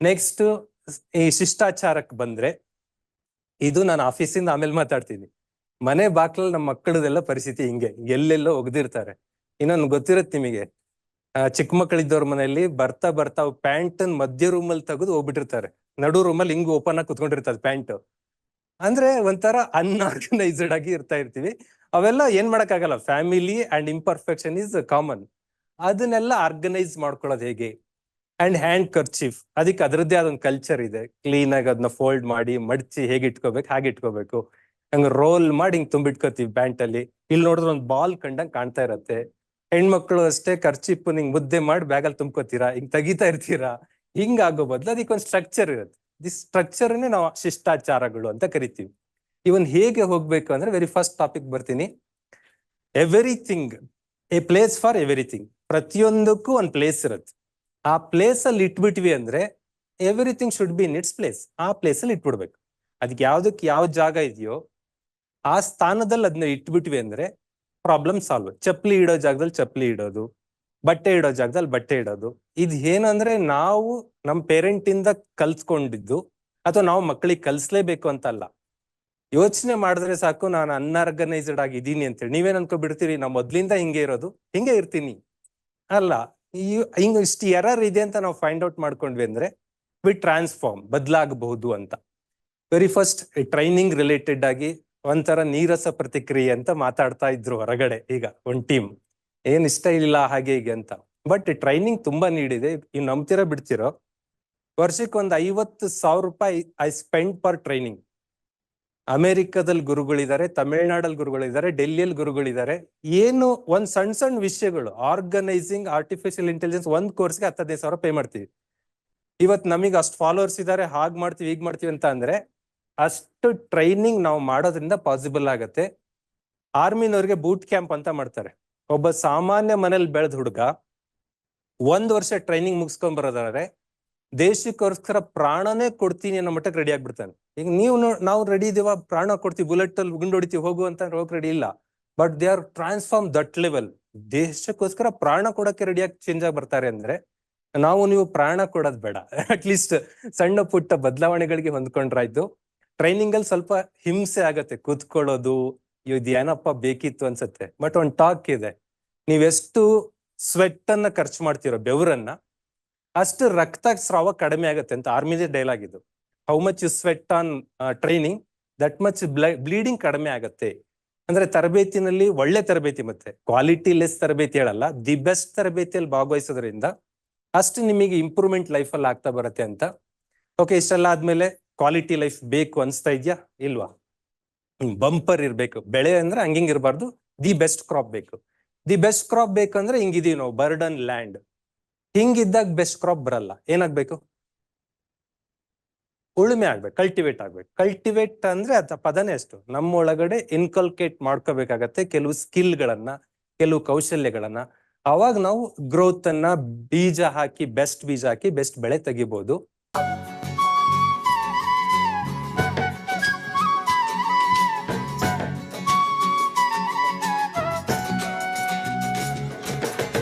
Next ಈ ಶಿಷ್ಟಾಚಾರಕ್ಕೆ ಬಂದ್ರೆ, ಇದು ನಾನು ಆಫೀಸಿಂದ ಆಮೇಲೆ ಮಾತಾಡ್ತೀನಿ. ಮನೆ ಬಾಕ್ಲಲ್ಲಿ ನಮ್ಮ ಮಕ್ಕಳದೆಲ್ಲ ಪರಿಸ್ಥಿತಿ ಹಿಂಗೆ, ಎಲ್ಲೆಲ್ಲೋ ಒಗ್ದಿರ್ತಾರೆ. ಇನ್ನೊಂದು ಗೊತ್ತಿರುತ್ತೆ ನಿಮಗೆ ಚಿಕ್ಕ ಮಕ್ಕಳಿದ್ದವ್ರ ಮನೆಯಲ್ಲಿ ಬರ್ತಾ ಬರ್ತಾ ಪ್ಯಾಂಟ್ ಮಧ್ಯ ರೂಮಲ್ಲಿ ತೆಗೆದು ಹೋಗ್ಬಿಟ್ಟಿರ್ತಾರೆ. ನಡು ರೂಮಲ್ಲಿ ಹಿಂಗ್ ಓಪನ್ ಆಗಿ ಕುತ್ಕೊಂಡಿರ್ತಾರೆ ಪ್ಯಾಂಟ್. ಅಂದ್ರೆ ಒಂಥರ ಅನ್ಆರ್ಗನೈಸ್ಡ್ ಆಗಿ ಇರ್ತಾ ಇರ್ತೀವಿ. ಅವೆಲ್ಲ ಏನ್ ಮಾಡಕ್ಕಾಗಲ್ಲ family and imperfection is common ಅದನ್ನೆಲ್ಲ ಆರ್ಗನೈಸ್ ಮಾಡ್ಕೊಳ್ಳೋದು ಹೇಗೆ? ಅಂಡ್ ಹ್ಯಾಂಡ್ ಕರ್ಚೀಫ್ ಅದಕ್ಕೆ ಅದರದ್ದೇ ಆದ ಒಂದು ಕಲ್ಚರ್ ಇದೆ. ಕ್ಲೀನ್ ಆಗಿ ಅದನ್ನ ಫೋಲ್ಡ್ ಮಾಡಿ, ಮಡ್ಚಿ ಹೇಗೆ ಇಟ್ಕೋಬೇಕು, ಹಾಗೆ ಇಟ್ಕೋಬೇಕು. ಹಂಗ ರೋಲ್ ಮಾಡಿ ಹಿಂಗ್ ತುಂಬಿಟ್ಕೋತೀವಿ ಪ್ಯಾಂಟ್ ಅಲ್ಲಿ. ಇಲ್ಲಿ ನೋಡಿದ್ರೆ ಒಂದು ಬಾಲ್ ಕಂಡಂಗ್ ಕಾಣ್ತಾ ಇರತ್ತೆ. ಹೆಣ್ಮಕ್ಳು ಅಷ್ಟೇ ಕರ್ಚಿಪ್ ಹಿಂಗ್ ಮುದ್ದೆ ಮಾಡಿ ಬ್ಯಾಗಲ್ಲಿ ತುಂಬ್ಕೋತೀರಾ, ಹಿಂಗ್ ತೆಗಿತಾ ಇರ್ತೀರಾ, ಹಿಂಗ್ ಆಗೋ ಬದಲು ಅದಕ್ಕೆ ಒಂದು ಸ್ಟ್ರಕ್ಚರ್ ಇರುತ್ತೆ. ದಿಸ್ ಸ್ಟ್ರಕ್ಚರ್ನೇ ನಾವು ಶಿಷ್ಟಾಚಾರಗಳು ಅಂತ ಕರಿತೀವಿ. ಇವನ್ ಹೇಗೆ ಹೋಗ್ಬೇಕು ಅಂದ್ರೆ ವೆರಿ ಫಸ್ಟ್ ಟಾಪಿಕ್ ಬರ್ತೀನಿ. Everything a place for everything ಪ್ರತಿಯೊಂದಕ್ಕೂ ಒಂದ್ ಪ್ಲೇಸ್ ಇರುತ್ತೆ. ಆ ಪ್ಲೇಸ್ ಅಲ್ಲಿ ಇಟ್ಬಿಟ್ವಿ ಅಂದ್ರೆ everything should be in its place ಆ ಪ್ಲೇಸ್ ಅಲ್ಲಿ ಇಟ್ಬಿಡ್ಬೇಕು. ಅದಕ್ಕೆ ಯಾವ್ದಕ್ಕೆ ಯಾವ ಜಾಗ ಇದೆಯೋ ಆ ಸ್ಥಾನದಲ್ಲಿ ಅದನ್ನ ಇಟ್ಬಿಟ್ವಿ ಅಂದ್ರೆ ಪ್ರಾಬ್ಲಮ್ ಸಾಲ್ವ್ ಚಪ್ಪಲಿ ಇಡೋ ಜಾಗದಲ್ಲಿ ಚಪ್ಪಲಿ ಇಡೋದು, ಬಟ್ಟೆ ಇಡೋ ಜಾಗದಲ್ಲಿ ಬಟ್ಟೆ ಇಡೋದು. ಇದು ಏನಂದ್ರೆ ನಾವು ನಮ್ಮ ಪೇರೆಂಟ್ ಇಂದ ಕಲ್ಸ್ಕೊಂಡಿದ್ದು ಅಥವಾ ನಾವು ಮಕ್ಕಳಿಗೆ ಕಲ್ಸ್ಲೇಬೇಕು ಅಂತ ಅಲ್ಲ ಯೋಚನೆ ಮಾಡಿದ್ರೆ ಸಾಕು ನಾನು ಅನ್ಆರ್ಗನೈಸ್ಡ್ ಆಗಿದ್ದೀನಿ ಅಂತೇಳಿ. ನೀವೇನ್ ಅನ್ಕೊಬಿಡ್ತೀರಿ? ನಾವು ಮೊದ್ಲಿಂದ ಹಿಂಗೆ ಇರೋದು, ಹಿಂಗೆ ಇರ್ತೀನಿ. ಅಲ್ಲ ಈ- ಹಿಂಗ್ ಇಷ್ಟು ಎರರ್ ಇದೆ ಅಂತ ನಾವು ಫೈಂಡ್ ಔಟ್ ಮಾಡ್ಕೊಂಡ್ವಿ ಅಂದ್ರೆ ವಿ ಟ್ರಾನ್ಸ್ಫಾರ್ಮ್ ಬದಲಾಗಬಹುದು ಅಂತ. ವೆರಿ ಫಸ್ಟ್ ಟ್ರೈನಿಂಗ್ ರಿಲೇಟೆಡ್ ಆಗಿ ಒಂಥರ ನೀರಸ ಪ್ರತಿಕ್ರಿಯೆ ಅಂತ ಮಾತಾಡ್ತಾ ಇದ್ರು ಹೊರಗಡೆ ಈಗ, ಒಂದ್ ಟೀಮ್ ಏನ್ ಇಷ್ಟ ಇಲ್ಲ ಹಾಗೆ ಹೀಗೆ ಅಂತ. ಬಟ್ ಟ್ರೈನಿಂಗ್ ತುಂಬಾ ನೀಡಿದೆ ಇವ್ ನಂಬ್ತಿರೋ ಬಿಡ್ತಿರೋ ವರ್ಷಕ್ಕೆ ಒಂದ್ ಐವತ್ತು ಸಾವಿರ ರೂಪಾಯಿ ಐ ಸ್ಪೆಂಡ್ ಪರ್ ಟ್ರೈನಿಂಗ್ ಅಮೆರಿಕದಲ್ಲಿ ಗುರುಗಳಿದ್ದಾರೆ ತಮಿಳ್ನಾಡಲ್ಲಿ ಗುರುಗಳಿದ್ದಾರೆ ಡೆಲ್ಲಿಯಲ್ಲಿ ಗುರುಗಳಿದ್ದಾರೆ. ಏನು ಒಂದ್ ಸಣ್ಣ ಸಣ್ಣ ವಿಷಯಗಳು, ಆರ್ಗನೈಸಿಂಗ್ ಆರ್ಟಿಫಿಷಿಯಲ್ ಇಂಟೆಲಿಜೆನ್ಸ್ ಒಂದ್ ಕೋರ್ಸ್ಗೆ ಹತ್ತದೇ ಸಾವಿರ ಪೇ ಮಾಡ್ತೀವಿ. ಇವತ್ ನಮಗೆ ಅಷ್ಟು ಫಾಲೋವರ್ಸ್ ಇದ್ದಾರೆ ಹಾಗೆ ಮಾಡ್ತೀವಿ, ಹೀಗ್ ಮಾಡ್ತೀವಿ ಅಂತ ಅಂದ್ರೆ, ಅಷ್ಟು ಟ್ರೈನಿಂಗ್ ನಾವು ಮಾಡೋದ್ರಿಂದ ಪಾಸಿಬಲ್ ಆಗತ್ತೆ. ಆರ್ಮಿನವ್ರಿಗೆ ಬೂಟ್ ಕ್ಯಾಂಪ್ ಅಂತ ಮಾಡ್ತಾರೆ. ಒಬ್ಬ ಸಾಮಾನ್ಯ ಮನೇಲಿ ಬೆಳೆದ ಹುಡುಗ ಒಂದ್ ವರ್ಷ ಟ್ರೈನಿಂಗ್ ಮುಗಿಸ್ಕೊಂಡ್ ಬರೋದಾದ್ರೆ, ದೇಶಕ್ಕೋಸ್ಕರ ಪ್ರಾಣನೇ ಕೊಡ್ತೀನಿ ಅನ್ನೋ ಮಟ್ಟಕ್ಕೆ ರೆಡಿ ಆಗ್ಬಿಡ್ತಾನೆ. ಈಗ ನೀವು ನಾವು ರೆಡಿ ಇದೀವ ಪ್ರಾಣ ಕೊಡ್ತೀವಿ ಬುಲೆಟ್ ಅಲ್ಲಿ ಗುಂಡು ಹೊಡಿತೀವಿ, ಹೋಗು ಅಂತ ಹೋಗಕ್ ರೆಡಿ ಇಲ್ಲ. But they are transform that level ದೇಶಕ್ಕೋಸ್ಕರ ಪ್ರಾಣ ಕೊಡಕ್ಕೆ ರೆಡಿಯಾಗಿ ಚೇಂಜ್ ಆಗಿ ಬರ್ತಾರೆ ಅಂದ್ರೆ, ನಾವು ನೀವು ಪ್ರಾಣ ಕೊಡೋದ್ ಬೇಡ. ಅಟ್ ಲೀಸ್ಟ್ ಸಣ್ಣ ಪುಟ್ಟ ಬದಲಾವಣೆಗಳಿಗೆ ಹೊಂದ್ಕೊಂಡ್ರಾಯ್ತು. ಟ್ರೈನಿಂಗ್ ಅಲ್ಲಿ ಸ್ವಲ್ಪ ಹಿಂಸೆ ಆಗತ್ತೆ, ಕೂತ್ಕೊಳ್ಳೋದು ಇದು ಏನಪ್ಪ ಬೇಕಿತ್ತು ಅನ್ಸತ್ತೆ. ಬಟ್ ಒಂದ್ ಟಾಕ್ ಇದೆ. ನೀವೆಷ್ಟು ಸ್ವೆಟ್ ಅನ್ನ ಖರ್ಚು ಮಾಡ್ತಿರೋ, ಬೆವರನ್ನ, ಅಷ್ಟು ರಕ್ತ ಸ್ರಾವ ಕಡಿಮೆ ಆಗತ್ತೆ ಅಂತ ಆರ್ಮಿದೇ ಡೈಲಾಗ್ ಇದು. How much you sweat on training that much bleeding ಕಡಿಮೆ ಆಗತ್ತೆ. ಅಂದ್ರೆ ತರಬೇತಿನಲ್ಲಿ ಒಳ್ಳೆ ತರಬೇತಿ ಮತ್ತೆ. ಕ್ವಾಲಿಟಿ ಲೆಸ್ ತರಬೇತಿ ಹೇಳಲ್ಲ. ದಿ ಬೆಸ್ಟ್ ತರಬೇತಿಯಲ್ಲಿ ಭಾಗವಹಿಸೋದ್ರಿಂದ ಅಷ್ಟು ನಿಮಗೆ ಇಂಪ್ರೂವ್ಮೆಂಟ್ ಲೈಫ್ ಅಲ್ಲಿ ಆಗ್ತಾ ಬರುತ್ತೆ ಅಂತ. ಓಕೆ ಇಷ್ಟೆಲ್ಲ ಆದ್ಮೇಲೆ ಕ್ವಾಲಿಟಿ ಲೈಫ್ ಬೇಕು ಅನ್ಸ್ತಾ ಇದೆಯಾ? ಇಲ್ವಾ? ಬಂಪರ್ ಇರ್ಬೇಕು. ಬೆಳೆ ಅಂದ್ರೆ ಹಂಗಿಂಗ್ ಇರಬಾರ್ದು. ದಿ ಬೆಸ್ಟ್ ಕ್ರಾಪ್ ಬೇಕು. ದಿ ಬೆಸ್ಟ್ ಕ್ರಾಪ್ ಬೇಕಂದ್ರೆ ಹಿಂಗಿದೀವಿ ನಾವು ಬರ್ಡನ್ ಲ್ಯಾಂಡ್ ಹಿಂಗಿದ್ದಾಗ ಬೆಸ್ಟ್ ಕ್ರಾಪ್ ಬರಲ್ಲ. ಏನಾಗ್ಬೇಕು? ಉಳುಮೆ ಆಗ್ಬೇಕು ಕಲ್ಟಿವೇಟ್ ಆಗ್ಬೇಕು. ಕಲ್ಟಿವೇಟ್ ಅಂದ್ರೆ ಅದ ಪದನೇ ಅಷ್ಟು. ನಮ್ಮ ಒಳಗಡೆ ಇನ್ಕಲ್ಕೇಟ್ ಮಾಡ್ಕೋಬೇಕಾಗತ್ತೆ ಕೆಲವು ಸ್ಕಿಲ್ ಗಳನ್ನ, ಕೆಲವು ಕೌಶಲ್ಯಗಳನ್ನ. ಅವಾಗ ನಾವು ಗ್ರೋತ್ ಅನ್ನ ಬೀಜ ಹಾಕಿ ಬೆಸ್ಟ್ ಬೀಜ ಹಾಕಿ ಬೆಸ್ಟ್ ಬೆಳೆ ತೆಗಿಬಹುದು